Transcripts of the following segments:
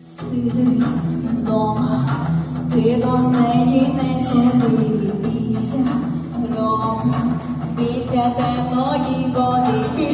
Сиди вдома, ти до неї не ходи, бійся гром, бійся темної води.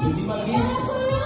não kasih.